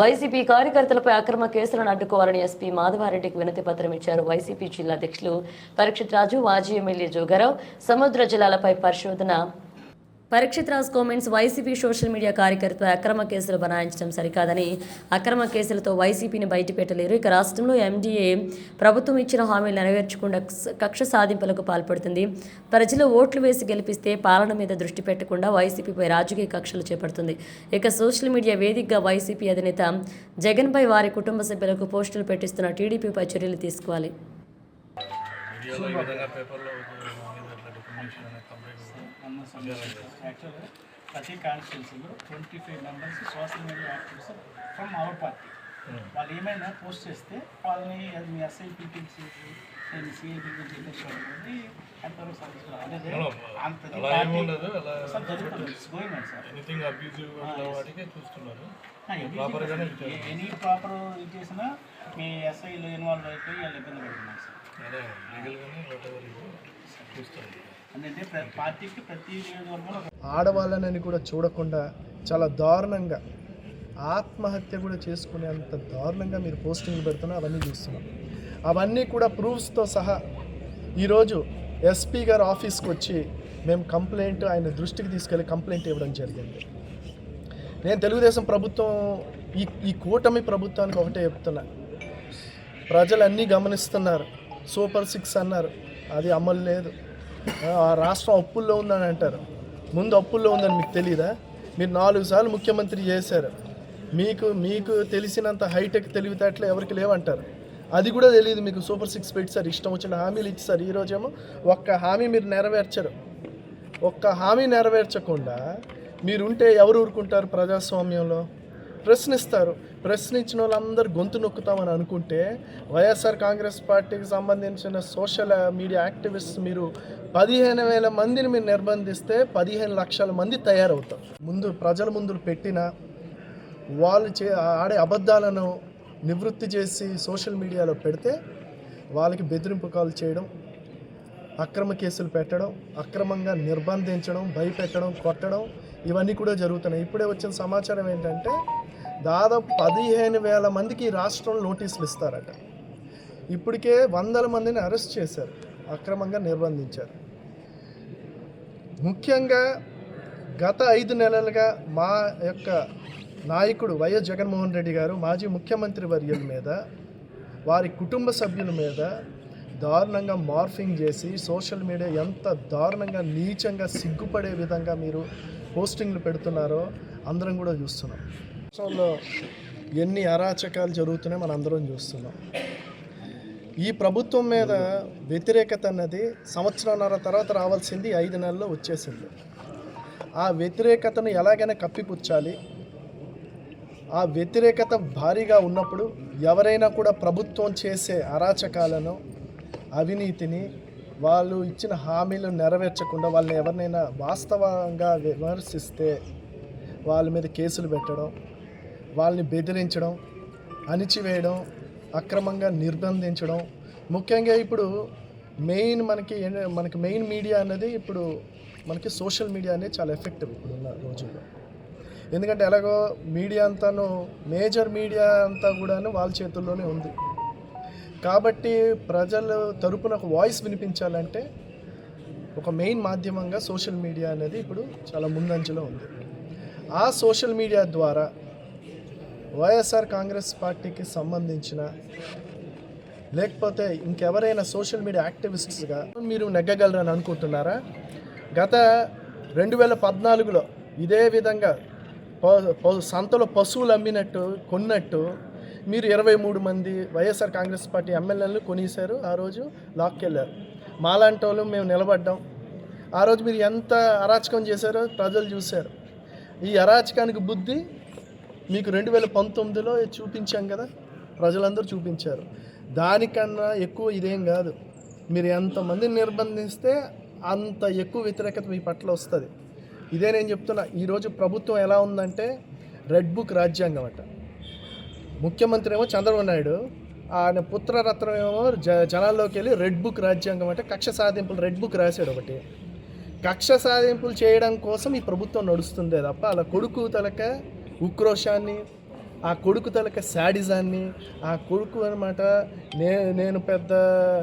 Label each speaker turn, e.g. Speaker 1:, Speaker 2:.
Speaker 1: YCP కార్యకర్తలపై అక్రమ కేసులను అడ్డుకోవాలని SP మాధవారెడ్డికి వినతి పత్రం ఇచ్చారు. వైసీపీ జిల్లా అధ్యక్షులు పరీక్షిత్ రాజు మాజీ ఎమ్మెల్యే జోగారావు సముద్ర జలాలపై పరిశోధన Parikshit Raj comments YCP social media కార్యకర్తలు అక్రమ కేసులు బనాయించడం సరికాదని. అక్రమ కేసులతో వైసీపీని బయటపెట్టలేరు. ఇక రాష్ట్రంలో ఎండీఏ ప్రభుత్వం ఇచ్చిన హామీలు నెరవేర్చకుండా కక్ష సాధింపులకు పాల్పడుతుంది. ప్రజలు ఓట్లు వేసి గెలిపిస్తే పాలన మీద దృష్టి పెట్టకుండా వైసీపీపై రాజకీయ కక్షలు చేపడుతుంది. ఇక సోషల్ మీడియా వేదికగా వైసీపీ అధినేత జగన్పై వారి కుటుంబ సభ్యులకు పోస్టులు పెట్టిస్తున్న టీడీపీపై చర్యలు తీసుకోవాలి.
Speaker 2: యాక్చువల్గా ప్రతి కాన్స్టిట్యున్సీలో twenty five members social media activist from our party వాళ్ళు ఏమైనా పోస్ట్ చేస్తే వాళ్ళని అది మీ ఎస్ఐ పీపీసీ సిఐపీ చెప్పేసి ఎంతవరకు అదే అంత జరుగుతుంది.
Speaker 3: విచారణ
Speaker 2: ఎనీ ప్రాపర్ ఇది చేసినా మీ ఎస్ఐలు ఇన్వాల్వ్ అయిపోయి వాళ్ళు ఇబ్బంది పెడుతున్నారు సార్
Speaker 3: చూస్తారు.
Speaker 4: ఆడవాళ్ళనని కూడా చూడకుండా చాలా దారుణంగా ఆత్మహత్య కూడా చేసుకునేంత దారుణంగా మీరు పోస్టింగ్లు పెడుతున్నా అవన్నీ చూస్తున్నాం. అవన్నీ కూడా ప్రూఫ్స్తో సహా ఈరోజు ఎస్పీ గారు ఆఫీస్కి వచ్చి మేము కంప్లైంట్ ఆయన దృష్టికి తీసుకెళ్ళి కంప్లైంట్ ఇవ్వడం జరిగింది. నేను తెలుగుదేశం ప్రభుత్వం ఈ ఈ కూటమి ప్రభుత్వానికి ఒకటే చెప్తున్నా. ప్రజలు అన్నీ గమనిస్తున్నారు. సూపర్ సిక్స్ అన్నారు. అది అమలు లేదు. రాష్ట్రం అప్పుల్లో ఉందని అంటారు. ముందు అప్పుల్లో ఉందని మీకు తెలియదా మీరు నాలుగు సార్లు ముఖ్యమంత్రి చేశారు. మీకు మీకు తెలిసినంత హైటెక్ తెలివితేటలు ఎవరికి లేవంటారు. అది కూడా తెలియదు మీకు. సూపర్ సిక్స్ పెట్టారు ఇష్టం వచ్చిన హామీలు ఇచ్చారు ఈరోజేమో ఒక్క హామీ మీరు నెరవేర్చరు. ఒక్క హామీ నెరవేర్చకుండా మీరుంటే ఎవరు ఊరుకుంటారు ప్రజాస్వామ్యంలో? ప్రశ్నిస్తారు. ప్రశ్నించిన వాళ్ళందరూ గొంతు నొక్కుతామని అనుకుంటే వైఎస్ఆర్ కాంగ్రెస్ పార్టీకి సంబంధించిన సోషల్ మీడియా యాక్టివిస్ట్ మీరు పదిహేను వేల మందిని మీరు నిర్బంధిస్తే పదిహేను లక్షల మంది తయారవుతారు. ముందు ప్రజల ముందు పెట్టిన వాళ్ళు చే ఆడే అబద్ధాలను నివృత్తి చేసి సోషల్ మీడియాలో పెడితే వాళ్ళకి బెదిరింపు కాల్ చేయడం అక్రమ కేసులు పెట్టడం అక్రమంగా నిర్బంధించడం భయపెట్టడం కొట్టడం ఇవన్నీ కూడా జరుగుతున్నాయి. ఇప్పుడే వచ్చిన సమాచారం ఏంటంటే దాదాపు పదిహేను వేల మందికి ఈ రాష్ట్రంలో నోటీసులు ఇస్తారట. ఇప్పటికే వందల మందిని అరెస్ట్ చేశారు. అక్రమంగా నిర్బంధించారు. ముఖ్యంగా గత ఐదు నెలలుగా మా యొక్క నాయకుడు వైఎస్ జగన్మోహన్ రెడ్డి గారు మాజీ ముఖ్యమంత్రి వర్యుల మీద వారి కుటుంబ సభ్యుల మీద దారుణంగా మార్ఫింగ్ చేసి సోషల్ మీడియా ఎంత దారుణంగా నీచంగా సిగ్గుపడే విధంగా మీరు పోస్టింగ్లు పెడుతున్నారో అందరం కూడా చూస్తున్నాం. రాష్ట్రంలో ఎన్ని అరాచకాలు జరుగుతున్నాయో మనం అందరం చూస్తున్నాం. ఈ ప్రభుత్వం మీద వ్యతిరేకత అన్నది సంవత్సరంన్నర తర్వాత రావాల్సింది ఐదు నెలల్లో వచ్చేసింది. ఆ వ్యతిరేకతను ఎలాగైనా కప్పిపుచ్చాలి. ఆ వ్యతిరేకత భారీగా ఉన్నప్పుడు ఎవరైనా కూడా ప్రభుత్వం చేసే అరాచకాలను అవినీతిని వాళ్ళు ఇచ్చిన హామీలు నెరవేర్చకుండా వాళ్ళని ఎవరినైనా వాస్తవంగా విమర్శిస్తే వాళ్ళ మీద కేసులు పెట్టడం వాళ్ళని బెదిరించడం అణిచివేయడం అక్రమంగా నిర్బంధించడం. ముఖ్యంగా ఇప్పుడు మెయిన్ మనకి మనకి మెయిన్ మీడియా అనేది ఇప్పుడు మనకి సోషల్ మీడియా అనేది చాలా ఎఫెక్టివ్ ఇప్పుడున్న రోజుల్లో. ఎందుకంటే ఎలాగో మీడియా అంతాను మేజర్ మీడియా అంతా కూడాను వాళ్ళ చేతుల్లోనే ఉంది. కాబట్టి ప్రజలు తరపున ఒక వాయిస్ వినిపించాలంటే ఒక మెయిన్ మాధ్యమంగా సోషల్ మీడియా అనేది ఇప్పుడు చాలా ముందంజలో ఉంది. ఆ సోషల్ మీడియా ద్వారా వైఎస్ఆర్ కాంగ్రెస్ పార్టీకి సంబంధించిన లేకపోతే ఇంకెవరైనా సోషల్ మీడియా యాక్టివిస్ట్స్గా మీరు నెగ్గగలరని అనుకుంటున్నారా? గత రెండు వేల పద్నాలుగులో ఇదే విధంగా సంతలో పశువులు అమ్మినట్టు కొన్నట్టు మీరు ఇరవై మూడు మంది వైఎస్ఆర్ కాంగ్రెస్ పార్టీ ఎమ్మెల్యేలు కొనేశారు. ఆ రోజు లాక్కెళ్ళారు. మాలాంటి వాళ్ళు మేము నిలబడ్డాం. ఆ రోజు మీరు ఎంత అరాచకం చేశారో ప్రజలు చూశారు. ఈ అరాచకానికి బుద్ధి మీకు రెండు వేల పంతొమ్మిదిలో చూపించాం కదా? ప్రజలందరూ చూపించారు. దానికన్నా ఎక్కువ ఇదేం కాదు. మీరు ఎంతమందిని నిర్బంధిస్తే అంత ఎక్కువ వ్యతిరేకత మీ పట్ల వస్తుంది. ఇదే నేను చెప్తున్నా. ఈరోజు ప్రభుత్వం ఎలా ఉందంటే రెడ్ బుక్ రాజ్యాంగం అట. ముఖ్యమంత్రి ఏమో చంద్రబాబు నాయుడు ఆయన పుత్రరత్నం ఏమో జ జనాల్లోకి వెళ్ళి రెడ్ బుక్ రాజ్యాంగం అంటే కక్ష సాధింపులు రెడ్ బుక్ రాశాడు ఒకటి. కక్ష సాధింపులు చేయడం కోసం ఈ ప్రభుత్వం నడుస్తుందే తప్ప అలా కొడుకు తలక ఉక్రోషాన్ని ఆ కొడుకు తలక శాడిజాన్ని ఆ కొడుకు అనమాట నే నేను పెద్ద